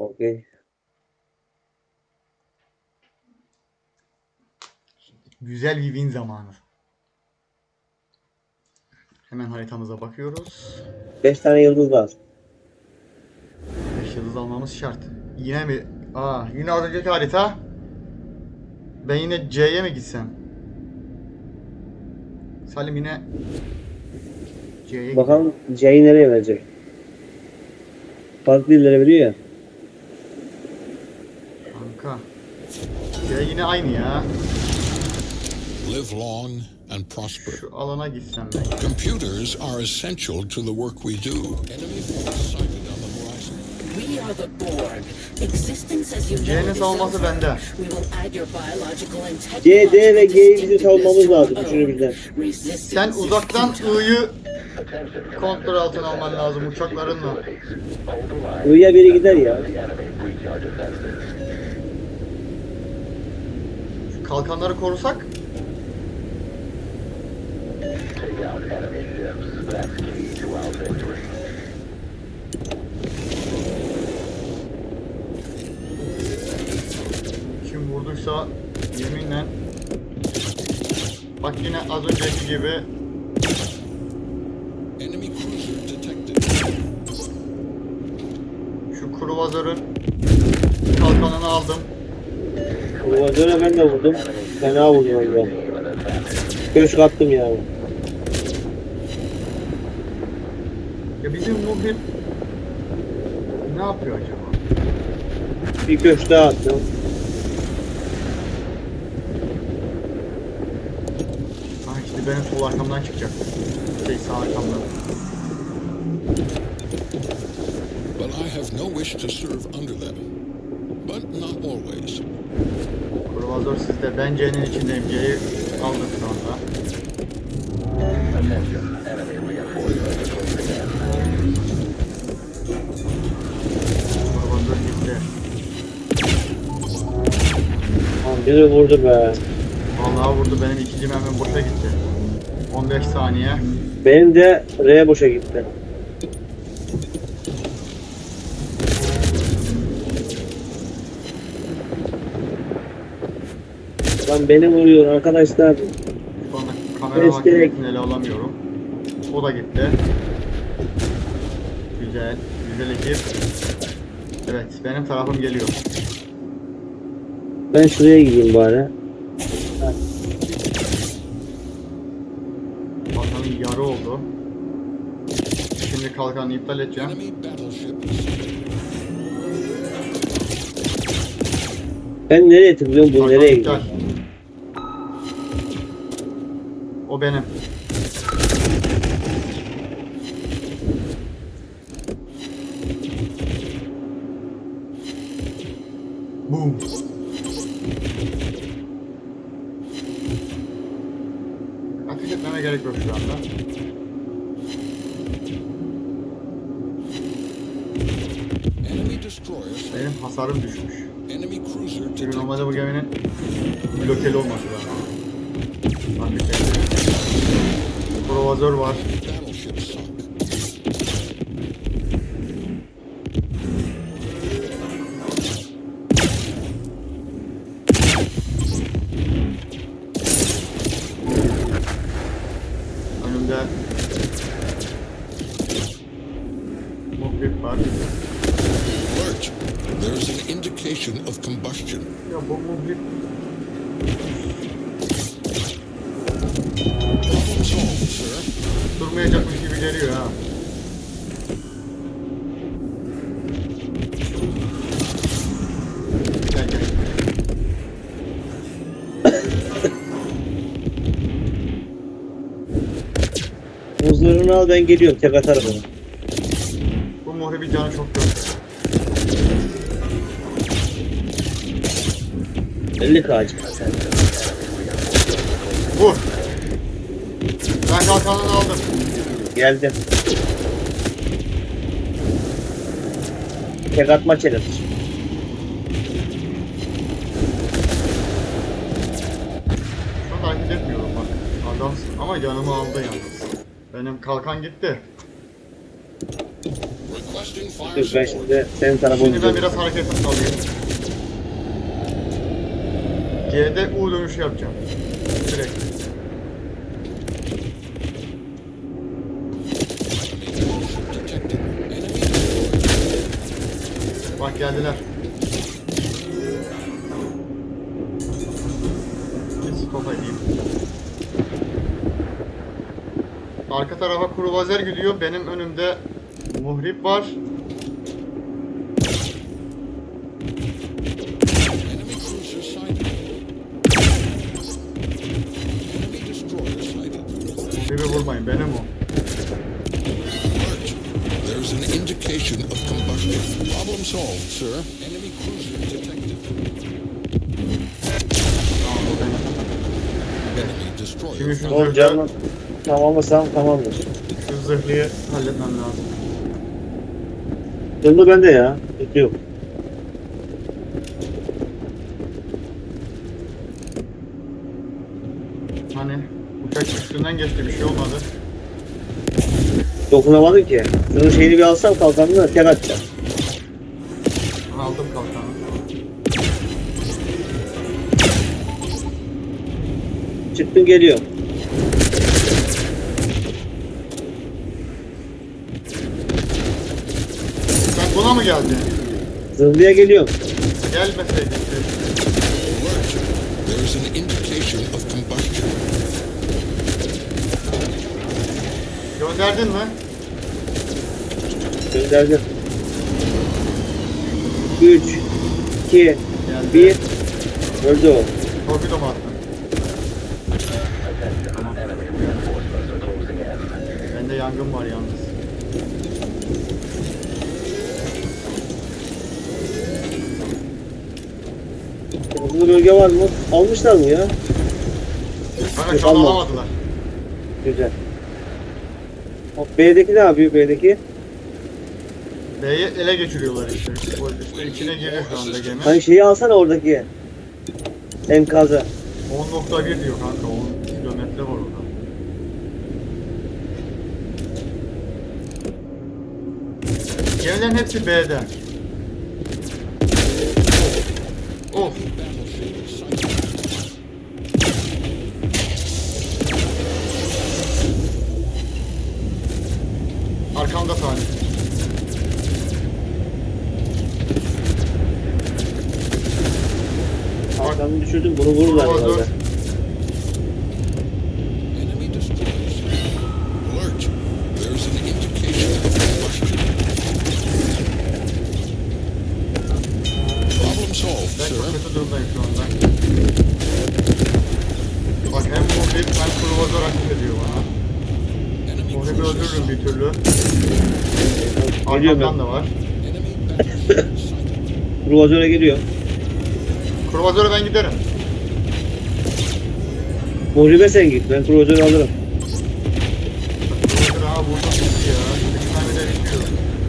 Okey. Güzel bir win zamanı. Hemen haritamıza bakıyoruz. 5 tane yıldız lazım. 5 yıldız almamız şart. Yine mi? Aa, yine az önceki harita. Ben yine C'ye mi gitsem? Salim yine C'ye Bakalım C'yi nereye verecek? Farklı illere veriyor ya. Kanka. C yine aynı ya. Live long and prosper. Şu alana gitsem ben. Computers are essential to the work we do. We are the Borg. Existence as you know is over. bende. We will add your biological and C, D ve G'yi bizim distinctiveness savunmamız lazım. our Üçünü own. birden. Resistance Sen uzaktan. I'yı kontrol altına alman lazım uçaklarınla. I'ya biri gider ya. Kalkanları korusak. Kim vurduysa yeminle Bak yine az önceki gibi şu kruvazörün kalkanını aldım. Kuvazöre ben de vurdum. Fena vurdum ben. Köşk attım yani. Ya bizim muhbir ne yapıyor acaba? Bir köşk daha attım. Ha işte benim sol arkamdan çıkacak. Şey sağ arkamdan. But I have no wish to serve under them. But not always. Kruvazör sizde. Ben C'nin içindeyim. C'yi aldım şu anda. Kruvazör gitti. Tamam biri vurdu be. Vallahi vurdu. Benim ikinci mermim boşa gitti. 15 saniye. Benim de R boşa gitti. Lan beni vuruyor arkadaşlar. Şu anda kamera Destek. ele alamıyorum. O da gitti. Güzel. Güzel ekip. Evet. Benim tarafım geliyor. Ben şuraya gideyim bari. Bakalım yarı oldu. Şimdi kalkanı iptal edeceğim. Ben nereye tıklıyorum bu Kalkan nereye iptal. gidiyor? O benim. Boom. Ateş etmeme gerek yok şu anda. Benim hasarım düşmüş. Çünkü normalde bu geminin blokeli olması lazım. Lan bir şey. Provazör var. Battleship sunk. Önümde muhrip var. Alert! There's an indication of combustion. Ya bu muhrip sir. durmayacakmış gibi geliyor ha. Muzlarını al ben geliyorum tek atarım onu. Bu muhribin canı çok kötü. 50 kağıcı. Vur. Ben kalkanını aldım. Geldim. Tek atma challenge. Şu an hareket etmiyorum bak. Adamsın ama canımı aldı yalnız. Benim kalkan gitti. Dur ben şimdi senin tarafa Şimdi ben biraz hareket alayım. G'de U dönüşü yapacağım. Sürekli. Geldiler. Stop edeyim. Arka tarafa kruvazer gidiyor. Benim önümde muhrip var. Muhribi vurmayın. Benim o. There's an indication of combustion. Problem solved, sir. Enemy cruiser detected. Enemy destroyer. Şimdi şu Oğlum canım tamamlasam tamamdır. şu zırhlıyı halletmem lazım. Yıldı bende ya. Hiç yok. Hani uçak üstünden geçti bir şey olmadı. Dokunamadın ki. Şunun şeyini bir alsam kalkanını da tek atacağım. Aldım kalkanı. Çıktın geliyor. Sen buna mı geldin? Zırhlıya geliyorum. Gelmeseydin. Alert. There's an indication of combustion. Gönderdin mi? Gönderdim. 3 2 Geldi. 1 Öldü o. Torpido mu attın? Bende yangın var yalnız. Kırmızı bölge var mı? Almışlar mı ya? Bana şu an alamadılar. Güzel. O B'deki ne yapıyor B'deki? B'yi ele geçiriyorlar işte. O içine giriyor şu anda gemi. Hani şeyi alsana oradaki. Enkazı. 10.1 diyor kanka 10 kilometre var orada. Gemilerin hepsi B'de. Of. Arkamda Salih. Arkamı düşürdüm bunu vururlar Bravo, sighted. türlü. Geliyorum Arkamdan ben. da var. Kruvazöre geliyor. Kruvazöre ben giderim. Muhribe sen git. Ben kruvazörü alırım. Kruvazöre ha vurdum gitti ya. Bir tane de bitiyor.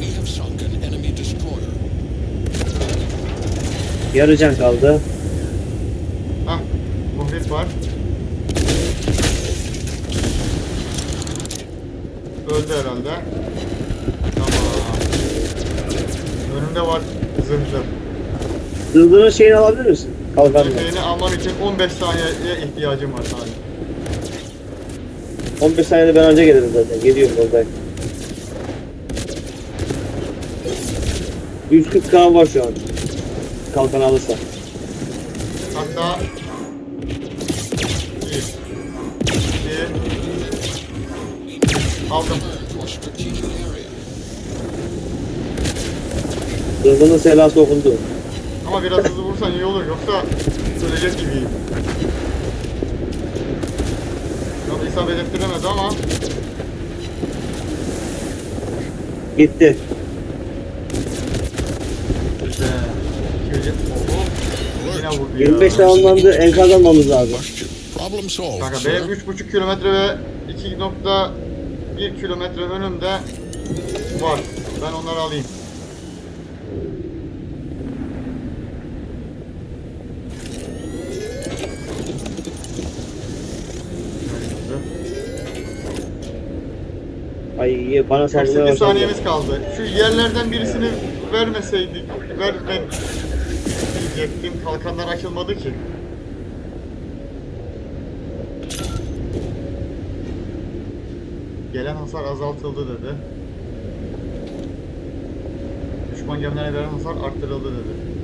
We have sunk an enemy destroyer. Yarı can kaldı. Hah. Muhrip var. Öldü herhalde. Tamam. Önümde var zırhlı. Zırhlının şeyini alabilir misin? Kalkanını. Zırhını almam için 15 saniyeye ihtiyacım var sadece. 15 saniyede ben önce gelirim zaten. Geliyorum oradayım. 140 kan var şu an. Kalkan alırsa. Hatta Zırhlının selası okundu. Ama biraz hızlı vursan iyi olur yoksa ölecek gibiyim. Tabi isabet ettiremez ama Gitti. güzel. Şöyle, oho, yine vurdu ya. 25 tamamlandı. Enkaz almamız lazım. Problem solved, Kanka sir. benim 3,5 kilometre ve 2.1 kilometre önümde var. Ben onları alayım. Ay bana saldırmaya 48 başladı. saniyemiz kaldı. Şu yerlerden birisini vermeseydik, verme diyecektim. Kalkanlar açılmadı ki. Gelen hasar azaltıldı dedi. Düşman gemilerine veren hasar arttırıldı dedi.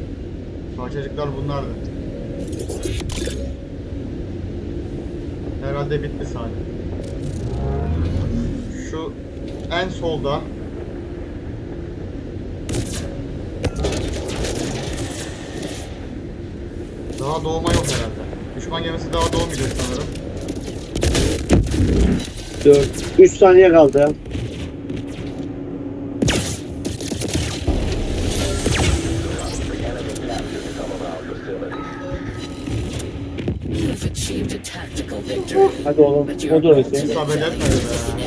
Parçacıklar bunlardı. Herhalde bitti sahne. Şu en solda Daha doğma yok herhalde. Düşman gemisi daha doğmayacak sanırım. 4. 3 saniye kaldı. Hadi oğlum. O da ölsün. İsabet etmedi be.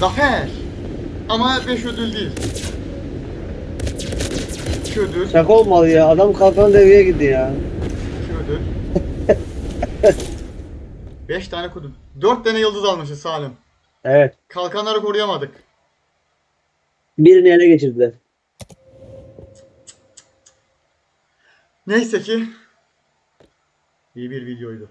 Zafer! Ama 5 ödül değil. 2 ödül, Şaka olmalı ya. Adam kalkan devreye gitti ya. 2 ödül. 5 tane kudu. 4 tane yıldız almışız Salim. Evet. Kalkanları koruyamadık. Birini ele geçirdiler. Neyse ki iyi bir videoydu.